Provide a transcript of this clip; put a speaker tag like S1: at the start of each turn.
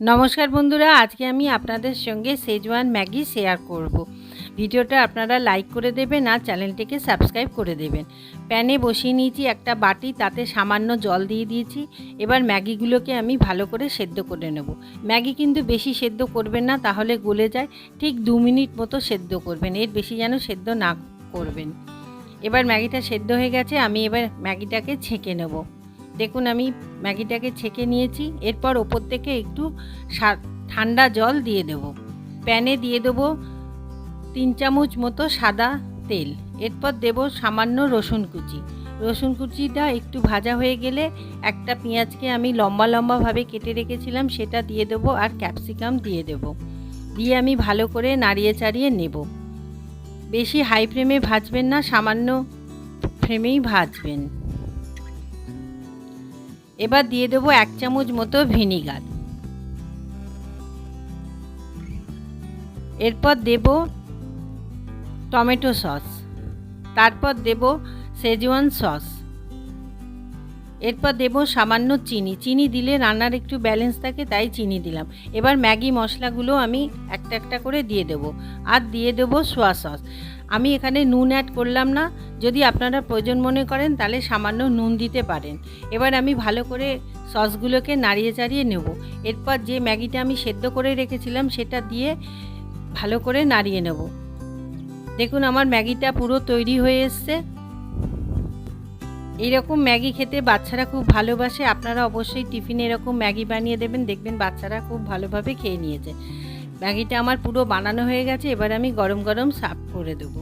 S1: নমস্কার বন্ধুরা, আজকে আমি আপনাদের সঙ্গে সেজওয়ান ম্যাগি শেয়ার করব। ভিডিওটা আপনারা লাইক করে দেবেন আর চ্যানেলটিকে সাবস্ক্রাইব করে দেবেন। প্যানে বসিয়ে নিয়েছি একটা বাটি, তাতে সামান্য জল দিয়ে দিয়েছি। এবার ম্যাগিগুলোকে আমি ভালো করে সেদ্ধ করে নেব। ম্যাগি কিন্তু বেশি সেদ্ধ করবেন না, তাহলে গলে যায়। ঠিক দু মিনিট মতো সেদ্ধ করবেন, এর বেশি যেন সেদ্ধ না করবেন। এবার ম্যাগিটা সেদ্ধ হয়ে গেছে, আমি এবার ম্যাগিটাকে ছেঁকে নেব। দেখুন, আমি ম্যাগিটাকে ছেঁকে নিয়েছি। এরপর ওপর থেকে একটু ঠান্ডা জল দিয়ে দেব। প্যানে দিয়ে দেবো তিন চামচ মতো সাদা তেল। এরপর দেব সামান্য রসুন কুচি। রসুন কুচিটা একটু ভাজা হয়ে গেলে একটা পেঁয়াজকে আমি লম্বা লম্বাভাবে কেটে রেখেছিলাম, সেটা দিয়ে দেবো আর ক্যাপসিকাম দিয়ে দেব। দিয়ে আমি ভালো করে নাড়িয়ে চাড়িয়ে নেব। বেশি হাই ফ্লেমে ভাজবেন না, সামান্য ফ্লেমেই ভাজবেন। এবার দিয়ে দেবো এক চামচ মতো ভিনিগার। এরপর দেব টমেটো সস। তারপর দেব সেজওয়ান সস। এরপর দেব সামান্য চিনি। চিনি দিলে রান্নার একটু ব্যালেন্স থাকে, তাই চিনি দিলাম। এবার ম্যাগি মশলাগুলো আমি একটা একটা করে দিয়ে দেব। আর দিয়ে দেব সোয়া সস আমি এখানে নুন অ্যাড করলাম না। যদি আপনারা প্রয়োজন মনে করেন, তাহলে সামান্য নুন দিতে পারেন। এবার আমি ভালো করে সসগুলোকে নাড়িয়ে চাড়িয়ে নেব। এরপর যে ম্যাগিটা আমি সেদ্ধ করে রেখেছিলাম, সেটা দিয়ে ভালো করে নাড়িয়ে নেব। দেখুন, আমার ম্যাগিটা পুরো তৈরি হয়ে এসছে। এইরকম ম্যাগি খেতে বাচ্চারা খুব ভালোবাসে, আপনারা অবশ্যই টিফিনে এরকম ম্যাগি বানিয়ে দেবেন, দেখবেন বাচ্চারা খুব ভালোভাবে খেয়ে নিয়েছে। ম্যাগিটা আমার পুরো বানানো হয়ে গেছে, এবার আমি গরম গরম সার্ভ করে দেবো।